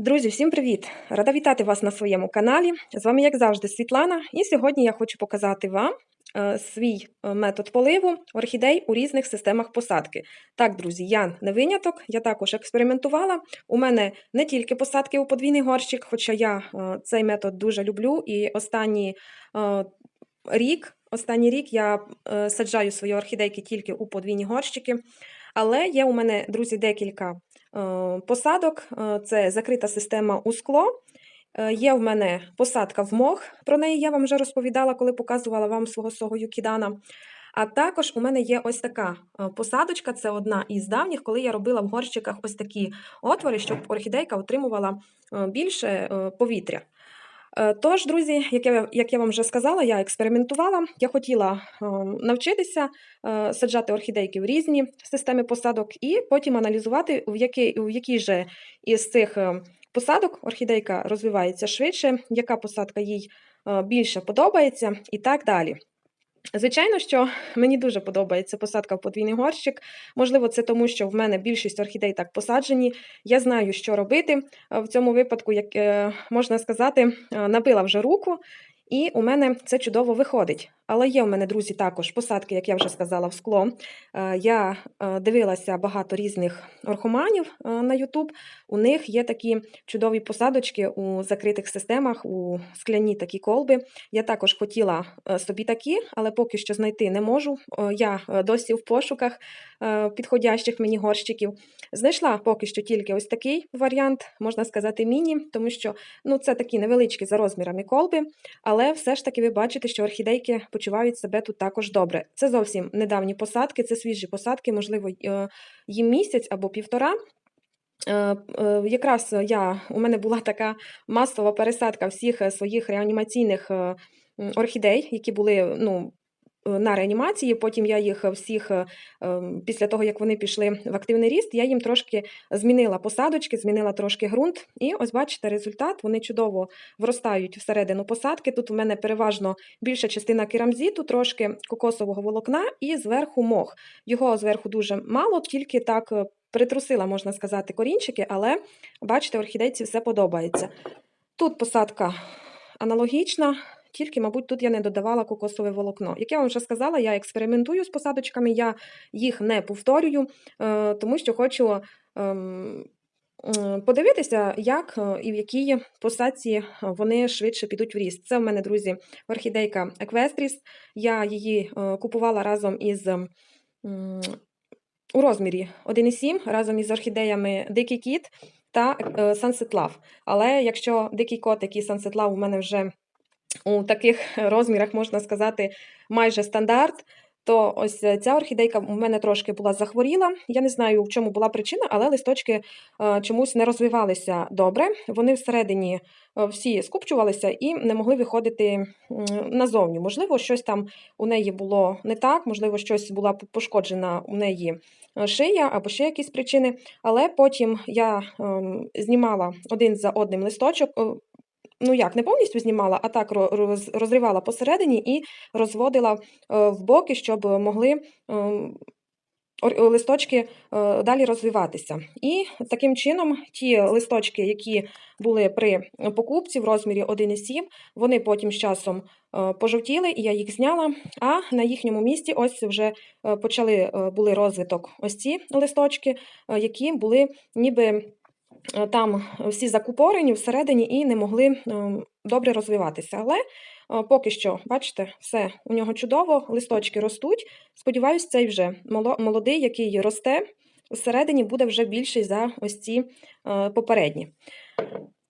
Друзі, всім привіт! Рада вітати вас на своєму каналі. З вами, як завжди, Світлана, і сьогодні я хочу показати вам е, свій е, метод поливу орхідей у різних системах посадки. Так, друзі, я не виняток, я також експериментувала. У мене не тільки посадки у подвійний горщик, хоча я е, цей метод дуже люблю. І останній рік, останній рік я саджаю свої орхідейки тільки у подвійні горщики. Але є у мене, друзі, декілька посадок. Е, Це закрита система у скло. Е, Є в мене посадка в мох. Про неї я вам вже розповідала, коли показувала вам свого свого юкідана. А також у мене є ось така е, посадочка, це одна із давніх, коли я робила в горщиках ось такі отвори, щоб орхідейка отримувала е, більше е, повітря. Е, Тож, друзі, як я, як я вам вже сказала, я експериментувала. Я хотіла е, навчитися е, саджати орхідейки в різні системи посадок і потім аналізувати, в якій в якій же із цих посадок орхідейка розвивається швидше, яка посадка їй більше подобається і так далі. Звичайно, що мені дуже подобається посадка в подвійний горщик. Можливо, це тому, що в мене більшість орхідей так посаджені. Я знаю, що робити в цьому випадку, як е, можна сказати, е, набила вже руку, і у мене це чудово виходить. Але є у мене, друзі, також посадки, як я вже сказала, в скло. Е, Я е, дивилася багато різних орхоманів е, на YouTube. У них є такі чудові посадочки у закритих системах, у скляні такі колби. Я також хотіла собі такі, але поки що знайти не можу. Я досі в пошуках підходящих мені горщиків. Знайшла поки що тільки ось такий варіант, можна сказати, міні, тому що ну, це такі невеличкі за розмірами колби, але все ж таки ви бачите, що орхідейки почувають себе тут також добре. Це зовсім недавні посадки, це свіжі посадки, можливо, е, їм місяць або півтора. Е, е, Якраз я, у мене була така масова пересадка всіх своїх реанімаційних орхідей, які були ну, на реанімації. Потім я їх всіх, е, ем, після того, як вони пішли в активний ріст, я їм трошки змінила посадочки, змінила трошки ґрунт. І ось бачите результат. Вони чудово вростають всередину посадки. Тут у мене переважно більша частина керамзіту, трошки кокосового волокна і зверху мох. Його зверху дуже мало, тільки так е, притрусила, можна сказати, корінчики, але бачите, орхідейці все подобається. Тут посадка аналогічна, тільки, мабуть, тут я не додавала кокосове волокно. Як я вам вже сказала, я експериментую з посадочками, я їх не повторюю, е, тому що хочу. ем, Подивитися, як е, і в якій посадці вони швидше підуть в ріст. Це в мене, друзі, орхідейка Еквестріс. Я її е, купувала разом із у розмірі 1,7 разом із орхідеями Дикий Кіт та е, Sunset Love. Але якщо Дикий Котик і Sunset Love у мене вже у таких розмірах, можна сказати, майже стандарт, то ось е, ця орхідейка у мене трошки була захворіла. Я не знаю, в чому була причина, але листочки е, чомусь не розвивалися добре. Вони всередині е, всі скупчувалися і не могли виходити назовні. Можливо, щось там у неї було не так, можливо, щось була пошкоджена у неї шия або ще якісь причини. Але потім я ем, знімала один за одним листочок. Ну як, не повністю знімала, а так розривала посередині і розводила е, в боки, щоб могли ем, листочки е, далі розвиватися. І таким чином ті листочки, які були при покупці в розмірі 1,7, вони потім з часом е, пожовтіли, і я їх зняла. А на їхньому місці ось вже почали були розвиток ось ці листочки, які були ніби. Е, Там всі закупорені всередині і не могли ем, добре розвиватися. Але е, поки що, бачите, все у нього чудово, листочки ростуть. Сподіваюсь, цей вже молодий, який росте, всередині буде вже більший за ось ці е, попередні.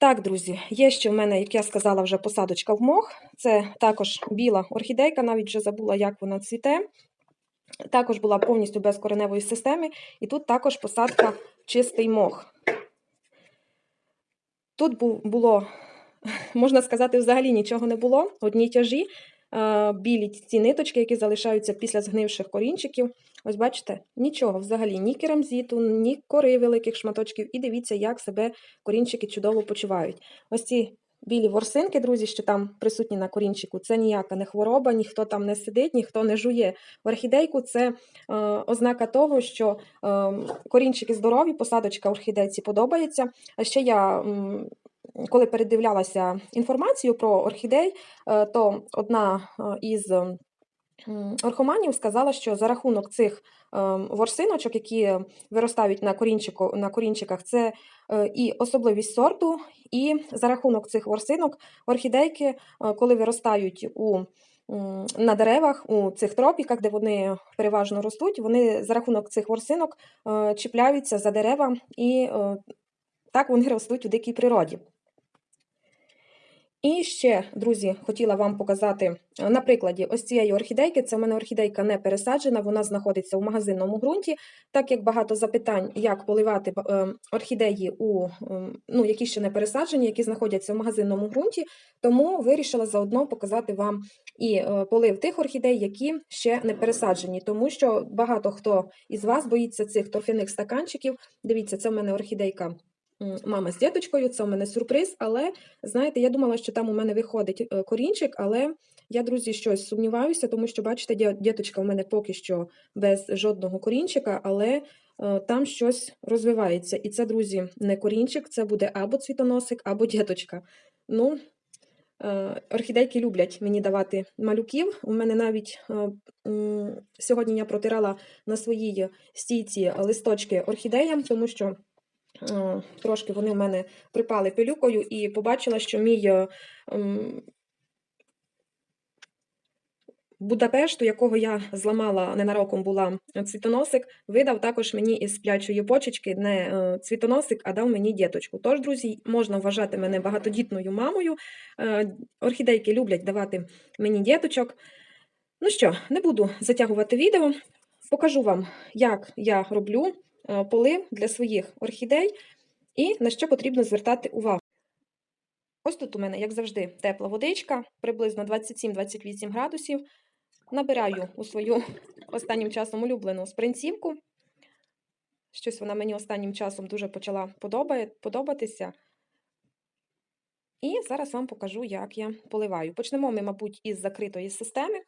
Так, друзі, є ще в мене, як я сказала, вже посадочка в мох. Це також біла орхідейка, навіть вже забула, як вона цвіте. Також була повністю без кореневої системи, і тут також посадка чистий мох. Тут було, можна сказати, взагалі нічого не було, одні тяжі, е, білі ці ниточки, які залишаються після згнивших корінчиків. Ось бачите, нічого взагалі, ні керамзіту, ні кори великих шматочків. І дивіться, як себе корінчики чудово почувають. Ось ці білі ворсинки, друзі, що там присутні на корінчику, це ніяка не хвороба, ніхто там не сидить, ніхто не жує орхідейку. Це е, ознака того, що е, корінчики здорові, посадочка орхідейці подобається. А ще я, коли передивлялася інформацію про орхідей, е, то одна е, із орхоманів сказала, що за рахунок цих ем, ворсиночок, які виростають на, корінчику, на корінчиках, це е, і особливість сорту, і за рахунок цих ворсинок орхідейки, е, коли виростають у, на деревах у цих тропіках, де вони переважно ростуть, вони за рахунок цих ворсинок е, чіпляються за дерева і так вони ростуть у дикій природі. І ще, друзі, хотіла вам показати е, на прикладі ось цієї орхідейки. Це в мене орхідейка не пересаджена, вона знаходиться у магазинному ґрунті. Так як багато запитань, як поливати е, орхідеї, у, ем, ну, які ще не пересаджені, які знаходяться в магазинному ґрунті, тому вирішила заодно показати вам і е, полив тих орхідей, які ще не пересаджені, тому що багато хто із вас боїться цих торфяних стаканчиків. Дивіться, це в мене орхідейка мама з діточкою, це у мене сюрприз, але знаєте, я думала, що там у мене виходить е, корінчик, але я, друзі, щось сумніваюся, тому що, бачите, діточка у мене поки що без жодного корінчика, але е, там щось розвивається. І це, друзі, не корінчик, це буде або цвітоносик, або діточка. Ну, е, орхідейки люблять мені давати малюків. У мене навіть сьогодні я протирала на своїй стійці листочки орхідеям, тому що трошки вони в мене припали пилюкою і побачила, що мій е, Будапешт, у якого я зламала ненароком була цвітоносик, видав також мені із сплячої почечки не е, цвітоносик, а дав мені діточку. Тож, друзі, можна вважати мене багатодітною мамою. Е, Орхідейки люблять давати мені діточок. Ну що, не буду затягувати відео. Покажу вам, як я роблю е, полив для своїх орхідей і на що потрібно звертати увагу. Ось тут у мене, як завжди, тепла водичка, приблизно 27-28 градусів. Набираю у свою останнім часом улюблену спринцівку. Щось вона мені останнім часом дуже почала подобатися. І зараз вам покажу, як я поливаю. Почнемо ми, мабуть, із закритої системи.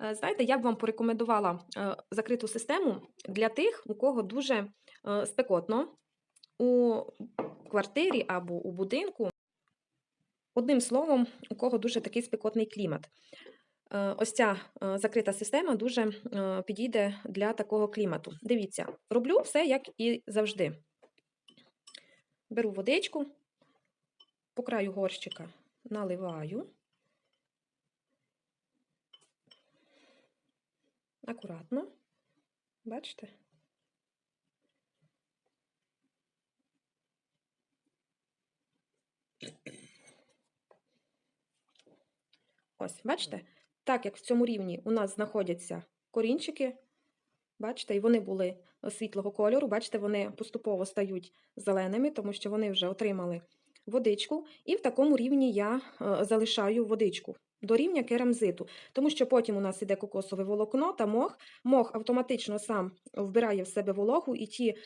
Е, Знаєте, я б вам порекомендувала е, закриту систему для тих, у кого дуже е, спекотно у квартирі або у будинку. Одним словом, у кого дуже такий спекотний клімат. Ось ця закрита система дуже підійде для такого клімату. Дивіться, роблю все як і завжди. Беру водичку, по краю горщика наливаю. Акуратно. Бачите? Ось, бачите? Так як в цьому рівні у нас знаходяться корінчики, бачите, і вони були світлого кольору, бачите, вони поступово стають зеленими, тому що вони вже отримали водичку. І в такому рівні я е, залишаю водичку до рівня керамзиту, тому що потім у нас іде кокосове волокно та мох. Мох автоматично сам вбирає в себе вологу, і ті е,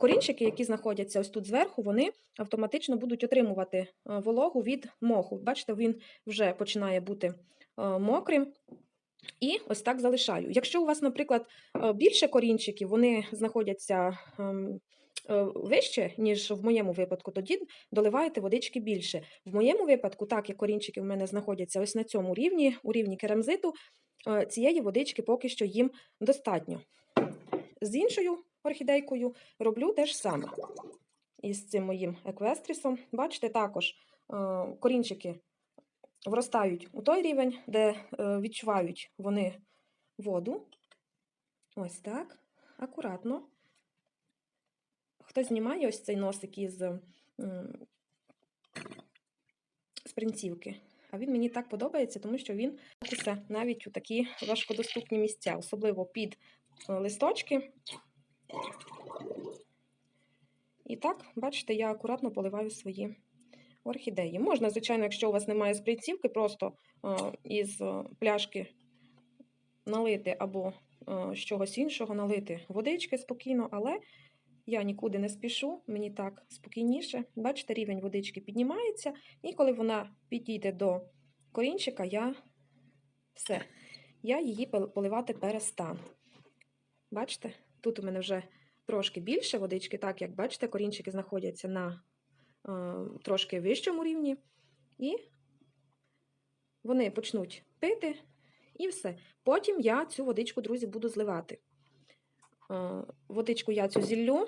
корінчики, які знаходяться ось тут зверху, вони автоматично будуть отримувати е, вологу від моху. Бачите, він вже починає бути е, мокрим. І ось так залишаю. Якщо у вас, наприклад, більше корінчиків, вони знаходяться ем, вище, ніж в моєму випадку, тоді доливаєте водички більше. В моєму випадку, так як корінчики в мене знаходяться ось на цьому рівні, у рівні керамзиту, е, цієї водички поки що їм достатньо. З іншою орхідейкою роблю те ж саме. Із цим моїм еквестрісом. Бачите, також е, корінчики вростають у той рівень, де е, відчувають вони воду. Ось так, акуратно. Хто знімає ось цей носик із м, спринцівки. А він мені так подобається, тому що він знаходиться навіть у такі важкодоступні місця, особливо під е, листочки. І так, бачите, я акуратно поливаю свої орхідеї. Можна, звичайно, якщо у вас немає спринцівки, просто е, із е, пляшки налити або з чогось іншого налити водички спокійно, але Я нікуди не спішу, мені так спокійніше. Бачите, рівень водички піднімається, і коли вона підійде до корінчика, я все, я її поливати перестану. Бачите, тут у мене вже трошки більше водички, так як бачите, корінчики знаходяться на е, трошки вищому рівні, і вони почнуть пити, і все. Потім я цю водичку, друзі, буду зливати. Е, водичку я цю зіллю,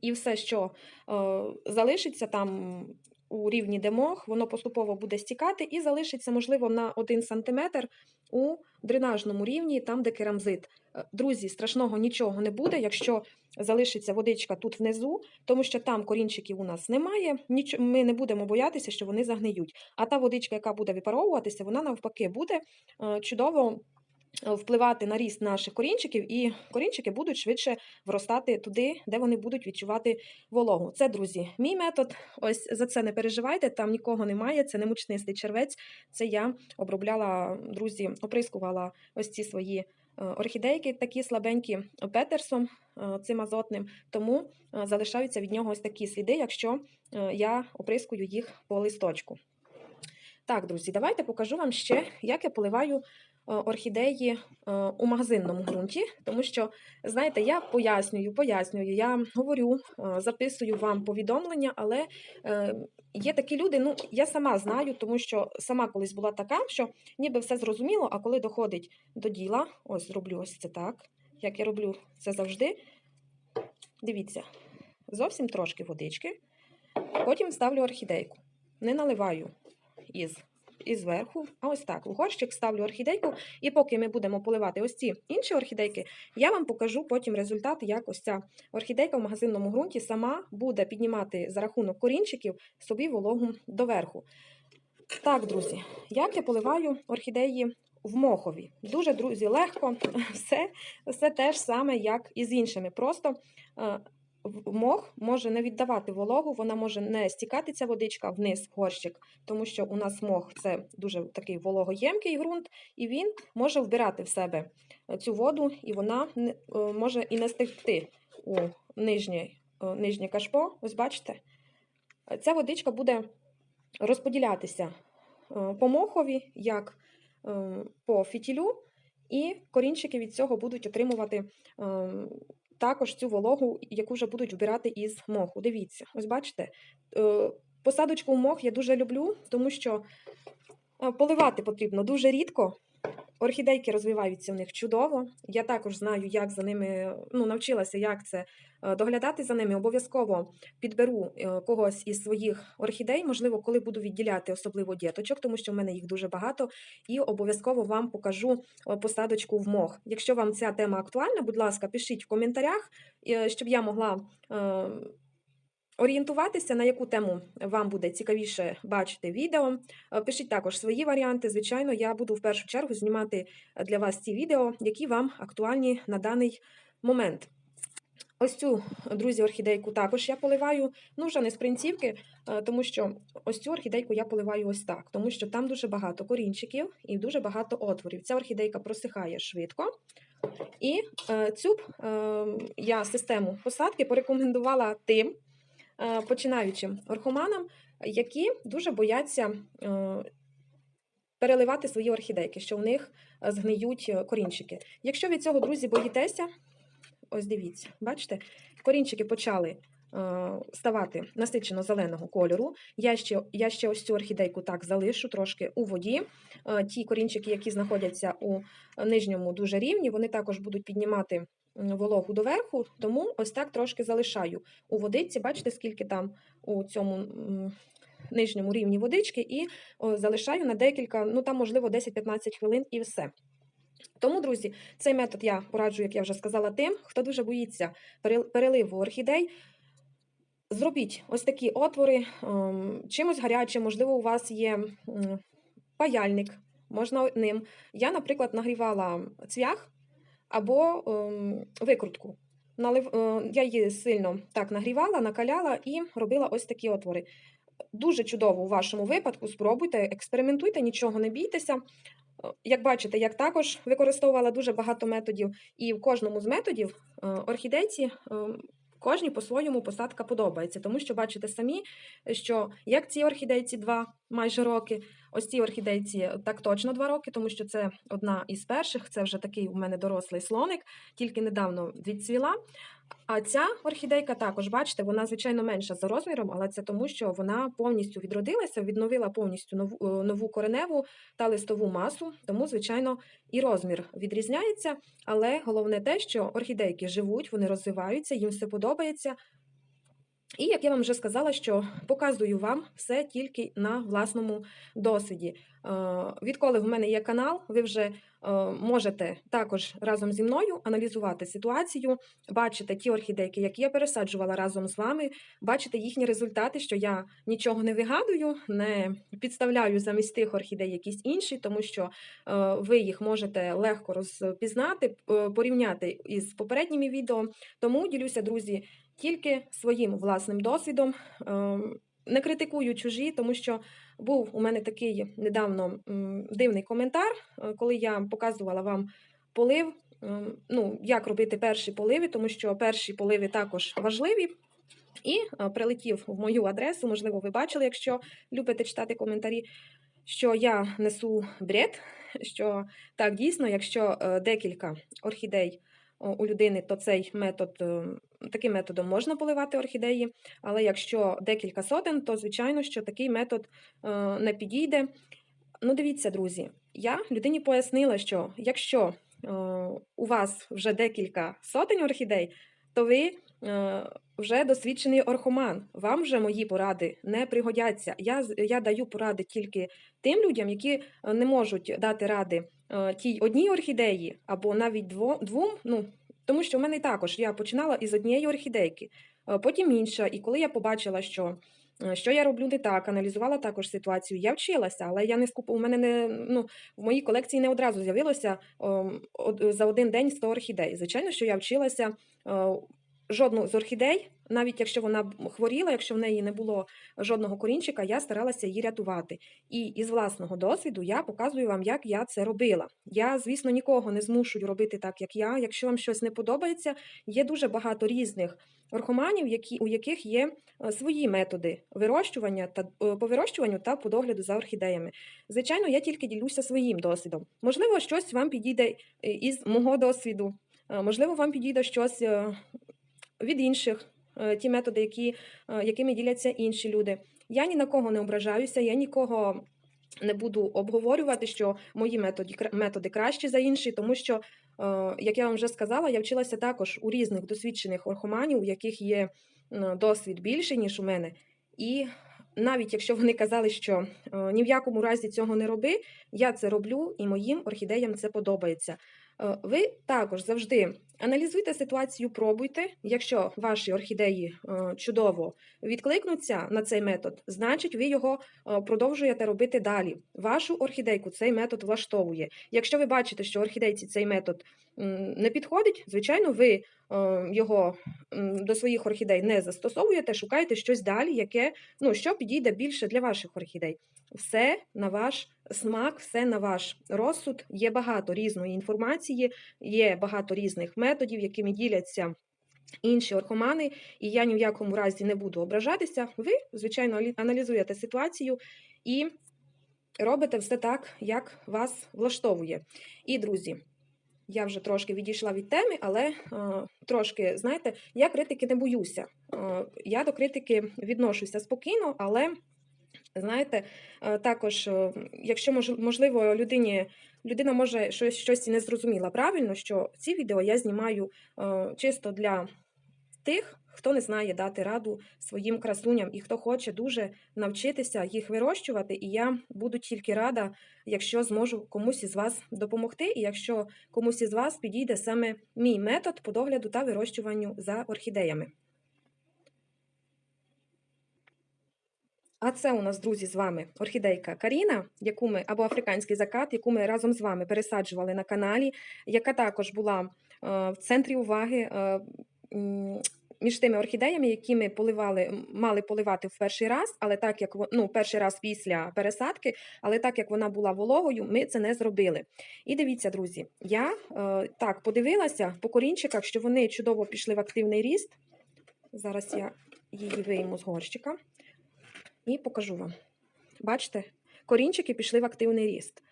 і все, що е, залишиться там у рівні де мох, воно поступово буде стікати і залишиться, можливо, на 1 см у дренажному рівні, там, де керамзит. Е, Друзі, страшного нічого не буде, якщо залишиться водичка тут внизу, тому що там корінчиків у нас немає. Ми не будемо боятися, що вони загниють. А та водичка, яка буде випаровуватися, вона навпаки буде чудово впливати на ріст наших корінчиків, і корінчики будуть швидше вростати туди, де вони будуть відчувати вологу. Це, друзі, мій метод. Ось за це не переживайте, там нікого немає, це не мучнистий червець. Це я обробляла, друзі, оприскувала ось ці свої е, орхідейки, такі слабенькі петерсом е, цим азотним, тому е, залишаються від нього ось такі сліди, якщо е, я оприскую їх по листочку. Так, друзі, давайте покажу вам ще, як я поливаю е, орхідеї е, у магазинному ґрунті, тому що, знаєте, я пояснюю, пояснюю, я говорю, е, записую вам повідомлення, але е, є такі люди, ну я сама знаю, тому що сама колись була така, що ніби все зрозуміло, а коли доходить до діла, ось зроблю ось це так, як я роблю це завжди. Дивіться, зовсім трошки водички, потім ставлю орхідейку, не наливаю із, із верху, а ось так. У горщик ставлю орхідейку, і поки ми будемо поливати ось ці інші орхідейки, я вам покажу потім результат, як ось ця орхідейка в магазинному ґрунті сама буде піднімати за рахунок корінчиків собі вологу доверху. Так, друзі, як я поливаю орхідеї в мохові? Дуже, друзі, легко. Все, все те ж саме, як і з іншими. Просто е, в- мох може не віддавати вологу, вона може не стікати ця водичка вниз в горщик, тому що у нас мох це дуже такий вологоємкий ґрунт, і він може вбирати в себе цю воду, і вона е, може і не стекти у нижнє, е, нижнє кашпо. Ось бачите, Е, ця водичка буде розподілятися е, по мохові, як е, по фітілю, і корінчики від цього будуть отримувати е, також цю вологу, яку вже будуть вбирати із моху. Дивіться, ось бачите, е, посадочку в мох я дуже люблю, тому що е, поливати потрібно дуже рідко. Орхідейки розвиваються в них чудово. Я також знаю, як за ними ну, навчилася, як це е, доглядати за ними. Обов'язково підберу е, когось із своїх орхідей, можливо, коли буду відділяти особливо діточок, тому що в мене їх дуже багато, і обов'язково вам покажу е, посадочку в мох. Якщо вам ця тема актуальна, будь ласка, пишіть в коментарях, щоб я могла. Орієнтуватися, на яку тему вам буде цікавіше бачити відео. Е, Пишіть також свої варіанти. Звичайно, я буду в першу чергу знімати для вас ті відео, які вам актуальні на даний момент. Ось цю, друзі, орхідейку також я поливаю, ну вже не з принцівки, е, тому що ось цю орхідейку я поливаю ось так, тому що там дуже багато корінчиків і дуже багато отворів. Ця орхідейка просихає швидко. І е, цю я систему посадки порекомендувала тим починаючим орхоманам, які дуже бояться е, переливати свої орхідейки, що в них е, згниють е, корінчики. Якщо від цього, друзі, боїтеся, ось дивіться, бачите, корінчики почали е, ставати насичено зеленого кольору. Я ще, я ще ось цю орхідейку так залишу трошки у воді. Е, Ті корінчики, які знаходяться у нижньому дуже рівні, вони також будуть піднімати вологу доверху, тому ось так трошки залишаю у водиці. Бачите, скільки там у цьому нижньому рівні водички, і залишаю на декілька, ну там, можливо, 10-15 хвилин і все. Тому, друзі, цей метод я пораджу, як я вже сказала, тим, хто дуже боїться переливу орхідей. Зробіть ось такі отвори, ем, чимось гарячим, можливо, у вас є паяльник, можна ним. Я, наприклад, нагрівала цвях або ем, викрутку. Налив, е, я її сильно так нагрівала, накаляла і робила ось такі отвори. Дуже чудово у вашому випадку. Спробуйте, експериментуйте, нічого не бійтеся. Е, Як бачите, я також використовувала дуже багато методів, і в кожному з методів е, орхідейці Кожній по-своєму посадка подобається, тому що бачите самі, що як ці орхідейці два майже роки, ось ці орхідейці так точно два роки, тому що це одна із перших, це вже такий у мене дорослий слоник, тільки недавно відцвіла. А ця орхідейка також, бачите, вона звичайно менша за розміром, але це тому, що вона повністю відродилася, відновила повністю нову, е, нову кореневу та листову масу, тому, звичайно, і розмір відрізняється. Але головне те, що орхідейки живуть, вони розвиваються, їм все подобається. І як я вам вже сказала, що показую вам все тільки на власному досвіді. Е, Відколи в мене є канал, ви вже е, можете також разом зі мною аналізувати ситуацію, бачите ті орхідейки, які я пересаджувала разом з вами, бачите їхні результати, що я нічого не вигадую, не підставляю замість тих орхідей якісь інші, тому що е, ви їх можете легко розпізнати, порівняти із попередніми відео. Тому ділюся, друзі, тільки своїм власним досвідом. Ем, Не критикую чужі, тому що був у мене такий недавно дивний коментар, е, коли я показувала вам полив. ем, Ну, як робити перші поливи, тому що перші поливи також важливі. І е, прилетів в мою адресу, можливо, ви бачили, якщо любите читати коментарі, що я несу бред, що так дійсно, якщо е, декілька орхідей у людини, то цей метод, е, таким методом можна поливати орхідеї, але якщо декілька сотень, то звичайно, що такий метод е, не підійде. Ну, дивіться, друзі, я людині пояснила, що якщо е, у вас вже декілька сотень орхідей, то ви е, вже досвідчений орхоман. Вам вже мої поради не пригодяться. Я, я даю поради тільки тим людям, які не можуть дати ради тій одній орхідеї або навіть дво, двом. Ну, тому що в мене також я починала із однієї орхідейки, е, потім інша. І коли я побачила, що, е, що я роблю не так, аналізувала також ситуацію, я вчилася, але я не скуп... у мене не ну, в моїй колекції не одразу з'явилося од- за один день 100 орхідей. Звичайно, що я вчилася. е, Жодну з орхідей, навіть якщо вона хворіла, якщо в неї не було жодного корінчика, я старалася її рятувати. І із власного досвіду я показую вам, як я це робила. Я, звісно, нікого не змушую робити так, як я. Якщо вам щось не подобається, є дуже багато різних орхоманів, які, у яких є е, свої методи вирощування та е, по вирощуванню та по догляду за орхідеями. Звичайно, я тільки ділюся своїм досвідом. Можливо, щось вам підійде е, із мого досвіду. Можливо, вам підійде щось від інших, е, ті методи, які, е, якими діляться інші люди. Я ні на кого не ображаюся, я нікого не буду обговорювати, що мої методи, методи кращі за інші, тому що, е, як я вам вже сказала, я вчилася також у різних досвідчених орхоманів, у яких є досвід більший, ніж у мене. І навіть якщо вони казали, що ні в якому разі цього не роби, я це роблю і моїм орхідеям це подобається. Ви також завжди аналізуйте ситуацію, пробуйте. Якщо ваші орхідеї е, чудово відкликнуться на цей метод, значить ви його е, продовжуєте робити далі. Вашу орхідейку цей метод влаштовує. Якщо ви бачите, що орхідейці цей метод не підходить, звичайно, ви е, його до своїх орхідей не застосовуєте, шукаєте щось далі, яке ну, що підійде більше для ваших орхідей. Все на ваш смак, все на ваш розсуд. Є багато різної інформації, є багато різних методів, якими діляться інші орхомани, і я ні в якому разі не буду ображатися. Ви, звичайно, аналізуєте ситуацію і робите все так, як вас влаштовує. І, друзі, я вже трошки відійшла від теми, але е, трошки, знаєте, я критики не боюся. Е, я до критики відношуся спокійно, але. Знаєте, е, також, е, якщо мож- можливо, людині людина може щось щось не зрозуміла правильно, що ці відео я знімаю е, чисто для тих, хто не знає дати раду своїм красуням і хто хоче дуже навчитися їх вирощувати. І я буду тільки рада, якщо зможу комусь із вас допомогти, і якщо комусь із вас підійде саме мій метод по догляду та вирощуванню за орхідеями. А це у нас, друзі, з вами орхідейка Каріна, яку ми або африканський закат, яку ми разом з вами пересаджували на каналі, яка також була е, в центрі уваги е, між тими орхідеями, які ми поливали, мали поливати в перший раз, але так як ну, перший раз після пересадки, але так як вона була вологою, ми це не зробили. І дивіться, друзі, я е, так подивилася по корінчиках, що вони чудово пішли в активний ріст. Зараз я її вийму з горщика і покажу вам. Бачите, корінчики пішли в активний ріст.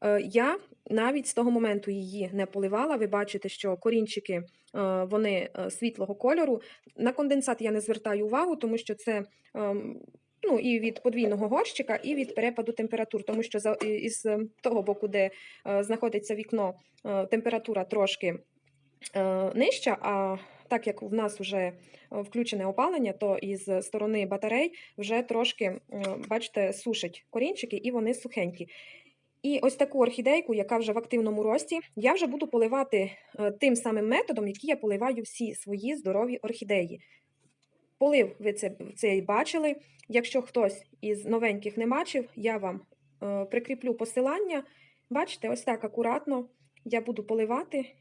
Е, Я навіть з того моменту її не поливала. Ви бачите, що корінчики е, вони е, світлого кольору. На конденсат я не звертаю увагу, тому що це ем, ну, і від подвійного горщика, і від перепаду температур, тому що із е, того боку, де знаходиться вікно, температура трошки нижча. А так як в нас вже е, включене опалення, то із сторони батарей вже трошки, бачите, сушать корінчики і вони сухенькі. І ось таку орхідейку, яка вже в активному рості, я вже буду поливати е, тим самим методом, який я поливаю всі свої здорові орхідеї. Полив ви це, це і бачили. Якщо хтось із новеньких не бачив, я вам е, прикріплю посилання. Бачите, ось так акуратно я буду поливати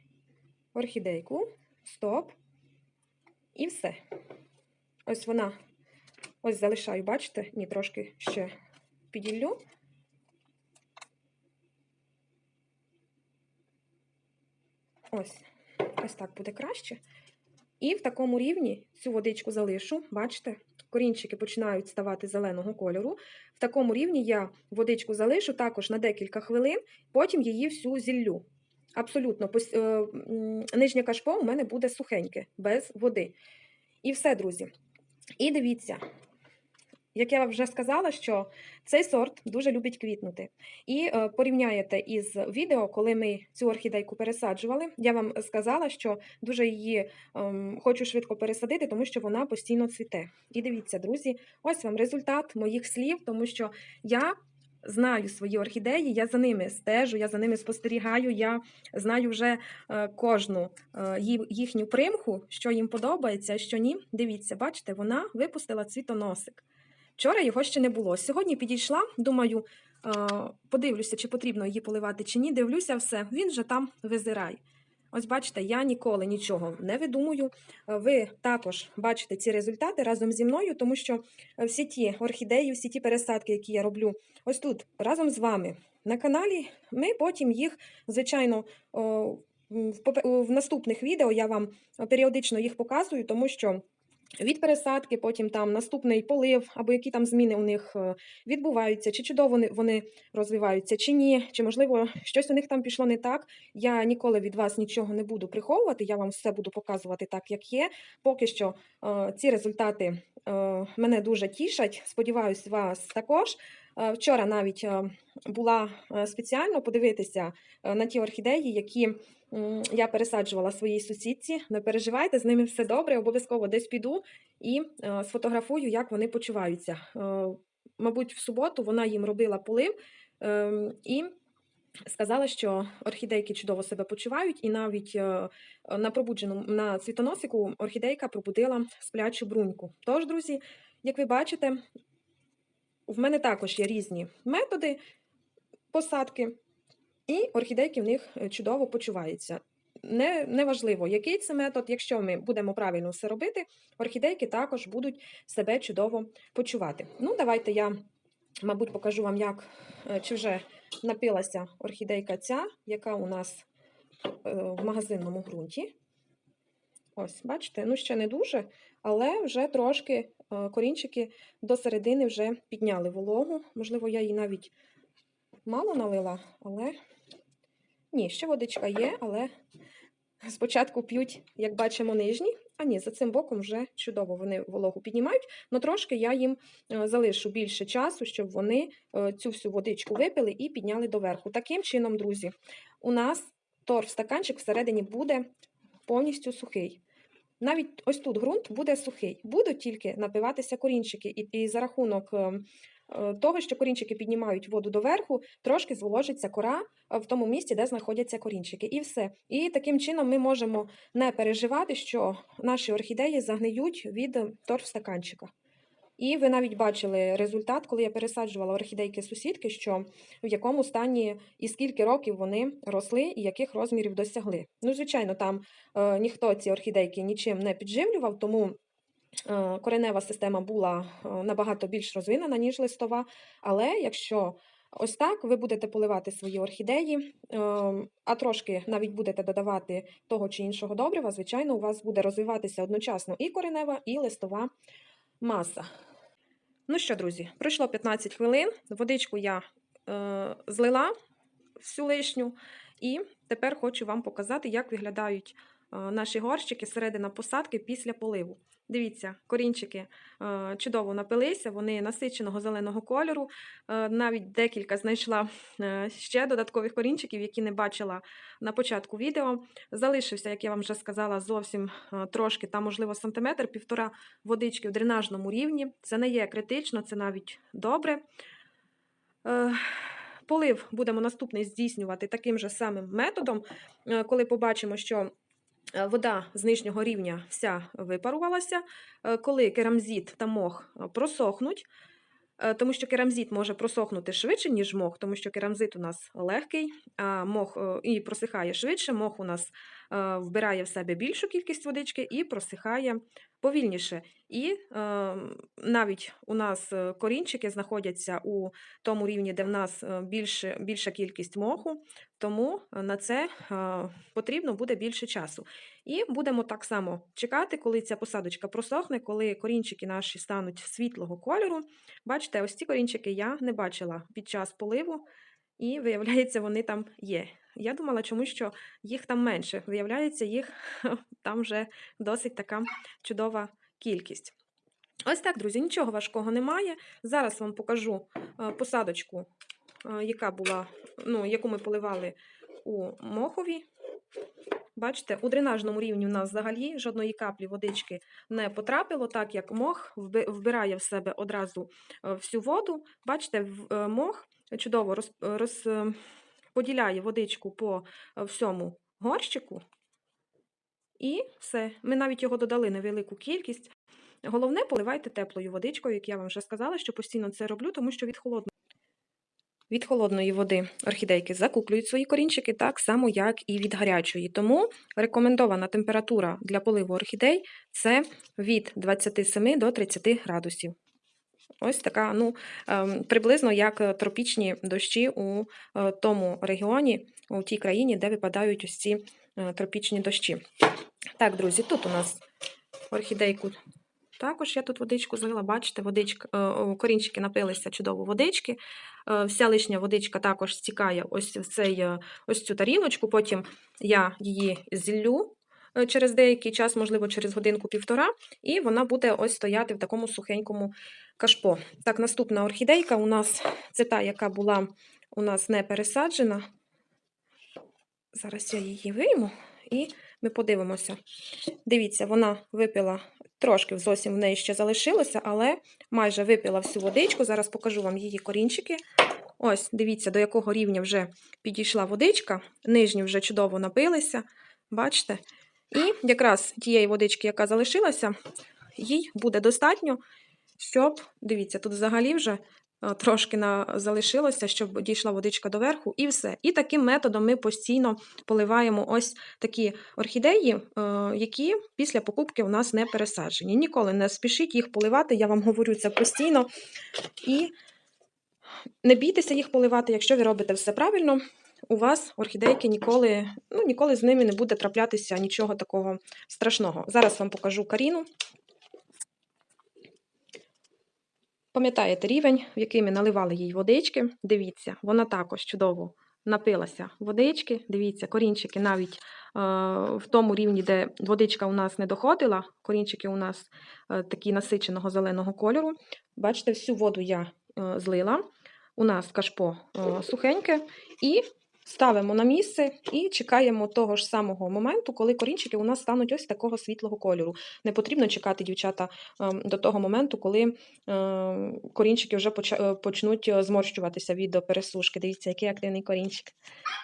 орхідейку. Стоп. І все. Ось вона. Ось залишаю, бачите? Ні, трошки ще піділлю. Ось, ось так буде краще. І в такому рівні цю водичку залишу. Бачите, корінчики починають ставати зеленого кольору. В такому рівні я водичку залишу також на декілька хвилин, потім її всю зіллю. Абсолютно, е, нижнє кашпо у мене буде сухеньке, без води. І все, друзі. І дивіться, як я вже сказала, що цей сорт дуже любить квітнути. І е, порівняєте із відео, коли ми цю орхідейку пересаджували. Я вам сказала, що дуже її ем, хочу швидко пересадити, тому що вона постійно цвіте. І дивіться, друзі, ось вам результат моїх слів, тому що я. Знаю свої орхідеї, я за ними стежу, я за ними спостерігаю. Я знаю вже е, кожну е, їхню примху, що їм подобається, що ні. Дивіться, бачите, вона випустила цвітоносик. Вчора його ще не було. Сьогодні підійшла, думаю, е, подивлюся, чи потрібно її поливати, чи ні. Дивлюся все, він вже там визирай. Ось бачите, я ніколи нічого не видумую. Е, Ви також бачите ці результати разом зі мною, тому що е, всі ті орхідеї, всі ті пересадки, які я роблю ось тут разом з вами на каналі, ми потім їх, звичайно, в наступних відео я вам періодично їх показую, тому що від пересадки, потім там наступний полив, або які там зміни у них е, відбуваються, чи чудово вони- розвиваються, чи ні, чи можливо щось у них там пішло не так. Я ніколи від вас нічого не буду приховувати. Я вам все буду показувати так, як є. Поки що е, ці результати е, мене дуже тішать. Сподіваюсь, вас також. Вчора навіть була спеціально подивитися на ті орхідеї, які я пересаджувала своїй сусідці. Не переживайте, з ними все добре. Обов'язково десь піду і е, сфотографую, як вони почуваються. Е, Мабуть, в суботу вона їм робила полив ем, і сказала, що орхідейки чудово себе почувають, і навіть е, на пробудженому на цвітоносику орхідейка пробудила сплячу бруньку. Тож, друзі, як ви бачите, в мене також є різні методи посадки, і орхідейки в них е, чудово почуваються. Не, неважливо, який це метод, якщо ми будемо правильно все робити, орхідейки також будуть себе чудово почувати. Ну, давайте я, мабуть, покажу вам, як е, чи вже напилася орхідейка ця, яка у нас е, в магазинному ґрунті. Ось, бачите, ну ще не дуже, але вже трошки корінчики до середини вже підняли вологу. Можливо, я її навіть мало налила, але ні, ще водичка є, але спочатку п'ють, як бачимо, нижні, а ні, за цим боком вже чудово вони вологу піднімають. але трошки я їм е, залишу більше часу, щоб вони е, цю всю водичку випили і підняли доверху. Таким чином, друзі, у нас торф-стаканчик всередині буде повністю сухий. Навіть ось тут ґрунт буде сухий. Будуть тільки напиватися корінчики, і, і за рахунок е, е, того, що корінчики піднімають воду доверху, трошки зволожиться кора е, в тому місці, де знаходяться корінчики. І все. І таким чином ми можемо не переживати, що наші орхідеї загниють від е, торф-стаканчика. І ви навіть бачили результат, коли я пересаджувала орхідейки сусідки, що в якому стані і скільки років вони росли, і яких розмірів досягли. Ну, звичайно, там е, ніхто ці орхідейки нічим не підживлював, тому е, коренева система була е, набагато більш розвинена, ніж листова. Але якщо Ось так ви будете поливати свої орхідеї, ем, а трошки навіть будете додавати того чи іншого добрива. Звичайно, у вас буде розвиватися одночасно і коренева, і листова маса. Ну що, друзі, пройшло 15 хвилин. Водичку я е, злила всю лишню, і тепер хочу вам показати, як виглядають е, наші горщики середина посадки після поливу. Дивіться, корінчики е, чудово напилися, вони насиченого зеленого кольору. Е, навіть декілька знайшла е, ще додаткових корінчиків, які не бачила на початку відео. Залишився, як я вам вже сказала, зовсім трошки, там, можливо, сантиметр, півтора водички в дренажному рівні. Це не є критично, це навіть добре. Полив будемо наступний здійснювати таким же самим методом, коли побачимо, що вода з нижнього рівня вся випарувалася, е, коли керамзіт та мох е, просохнуть, е, тому що керамзіт може просохнути швидше, ніж мох, тому що керамзит у нас легкий, а мох е, і просихає швидше, мох у нас е, вбирає в себе більшу кількість водички і просихає повільніше. І е, навіть у нас е, корінчики знаходяться у тому рівні, де в нас е, більше, більша кількість моху, тому е, на це е, потрібно буде більше часу. І будемо так само чекати, коли ця посадочка просохне, коли корінчики наші стануть світлого кольору. Бачите, ось ці корінчики я не бачила під час поливу, і виявляється, вони там є. Я думала, чому що їх там менше. Виявляється, їх там вже досить така чудова кількість. Ось так, друзі, нічого важкого немає. Зараз вам покажу е, посадочку, е, яка була, ну, яку ми поливали у мохові. Бачите, у дренажному рівні у нас взагалі жодної каплі водички не потрапило, так як мох вбирає в себе одразу е, всю воду. Бачите, е, мох чудово роз, розподіляє водичку по е, всьому горщику. І все. Ми навіть його додали невелику кількість. Головне, поливайте теплою водичкою, як я вам вже сказала, що постійно це роблю, тому що від холодної, від холодної води орхідейки закуклюють свої корінчики так само, як і від гарячої. Тому рекомендована температура для поливу орхідей це від 27 до 30 градусів. Ось така, ну, ем, приблизно як тропічні дощі у е, тому регіоні, у тій країні, де випадають ось ці е, тропічні дощі. Так, друзі, тут у нас орхідейку. Також я тут водичку залила, бачите, водичка, е, корінчики напилися чудово водички. Е, Вся лишня водичка також стікає ось в цей, е, ось цю тарілочку. Потім я її зіллю е, через деякий час, можливо, через годинку-півтора, і вона буде ось стояти в такому сухенькому кашпо. Так, наступна орхідейка у нас це та, яка була у нас не пересаджена. Зараз я її вийму і ми подивимося. Дивіться, вона випила трошки, зовсім в неї ще залишилося, але майже випила всю водичку. Зараз покажу вам її корінчики. Ось, дивіться, до якого рівня вже підійшла водичка. Нижні вже чудово напилися. Бачите? І якраз тієї водички, яка залишилася, їй буде достатньо, щоб, дивіться, тут взагалі вже трошки на, залишилося, щоб дійшла водичка доверху, і все. І таким методом ми постійно поливаємо ось такі орхідеї, е, які після покупки у нас не пересаджені. Ніколи не спішіть їх поливати, я вам говорю це постійно. І не бійтеся їх поливати, якщо ви робите все правильно. У вас орхідейки ніколи, ну, ніколи з ними не буде траплятися нічого такого страшного. Зараз вам покажу Каріну. Пам'ятаєте рівень, в який ми наливали їй водички. Дивіться, вона також чудово напилася водички. Дивіться, корінчики навіть е, в тому рівні, де водичка у нас не доходила. Корінчики у нас е, такі насиченого зеленого кольору. Бачите, всю воду я е, злила. У нас кашпо е, сухеньке. І ставимо на місце і чекаємо того ж самого моменту, коли корінчики у нас стануть ось такого світлого кольору. Не потрібно чекати, дівчата, ем, до того моменту, коли ем, корінчики вже е, почнуть е, зморщуватися від пересушки. Дивіться, який активний корінчик.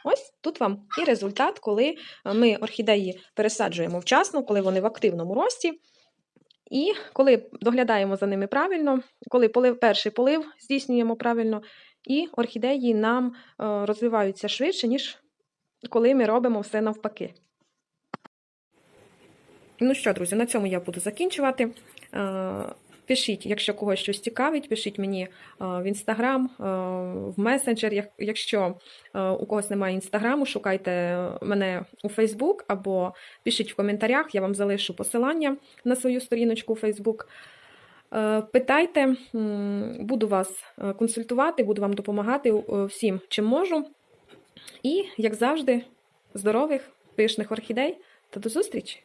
Ось тут вам і результат, коли е, ми орхідеї пересаджуємо вчасно, коли вони в активному рості. І коли доглядаємо за ними правильно, коли полив, перший полив здійснюємо правильно, і орхідеї нам е, розвиваються швидше, ніж коли ми робимо все навпаки. Ну що, друзі, на цьому я буду закінчувати. Е, Пишіть, якщо когось щось цікавить, пишіть мені е, в інстаграм, в месенджер. Якщо у когось немає інстаграму, шукайте мене у Фейсбук або пишіть в коментарях, я вам залишу посилання на свою сторіночку у Фейсбук. Е, Питайте, буду вас е, консультувати, буду вам допомагати е, всім, чим можу. І, як завжди, здорових, пишних орхідей та до зустрічі!